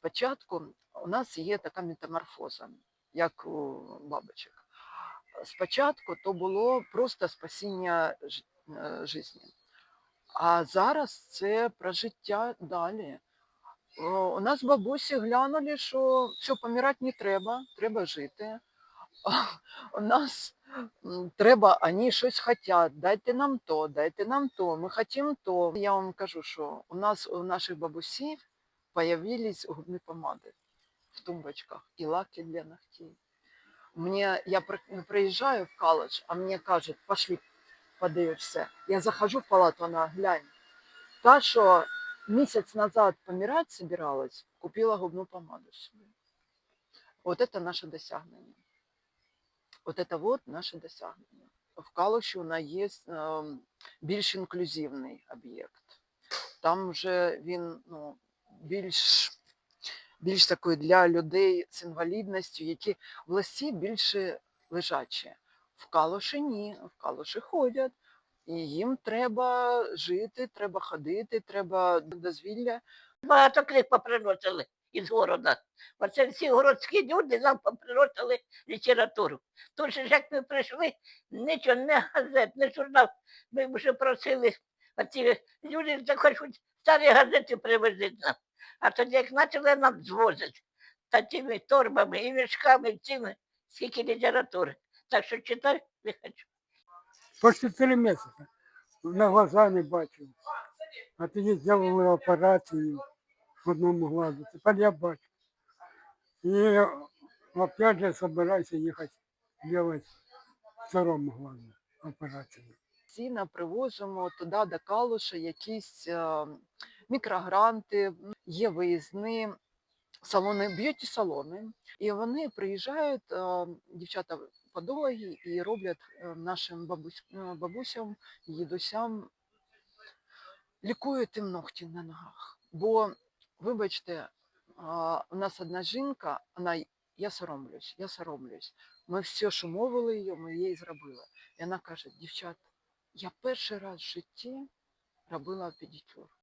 Спочатку у нас є така метаморфоза, як у бабочок. Спочатку то було просто спасіння е, життя. А зараз це про життя далі. У нас бабусі глянули, що все, помирати не треба, треба жити. У нас треба, вони щось хочуть, дайте нам то, дайте нам то, ми хочемо то. Я вам кажу, що у нас у наших бабусів появились губні помади в тумбочках і лаки для ногтей. Мне, я при- приезжаю в колледж, а мне кажут, пошли, подивишься. Я захожу в палату, она, глянь. Та, що місяць назад помирать собиралась, купила губну помаду собі. Вот это наше досягнення. Вот это вот наше досягнення. В Калуші у нас є більш інклюзивний об'єкт. Там вже він ну, більш, більш такий для людей з інвалідністю, які в листі більше лежачі. В Калуші ні, в Калуші ходять. І їм треба жити, треба ходити, треба дозвілля. Багато книг поприносили із города. Оце всі городські люди нам поприносили літературу. Тож як ми прийшли, нічого, не газет, не журнал. Ми вже просили, оці люди захочуть старі газети привезти нам. А тоді як почали нам звозити такими торбами і мішками, цими, скільки літератури. Так що читай не хочу. Почти три місяці. На глаза не бачив. А тоді зробили операцію в одному глазу. Тепер я бачу. І опять же собираюся їхати робити второму глазу операцію. Постійно привозимо туди до Калуша якісь е, мікрогранти, є виїзні салони, б'юті-салони. І вони приїжджають, е, дівчата подологи, і роблять е, нашим бабусям, дідусям, лікують їм ногті на ногах. Бо, вибачте, у нас одна жінка, вона, я соромлюсь, я соромлюсь. Ми все, що мовили її, ми їй зробили. І вона каже, дівчат, я перший раз в житті робила педикюр.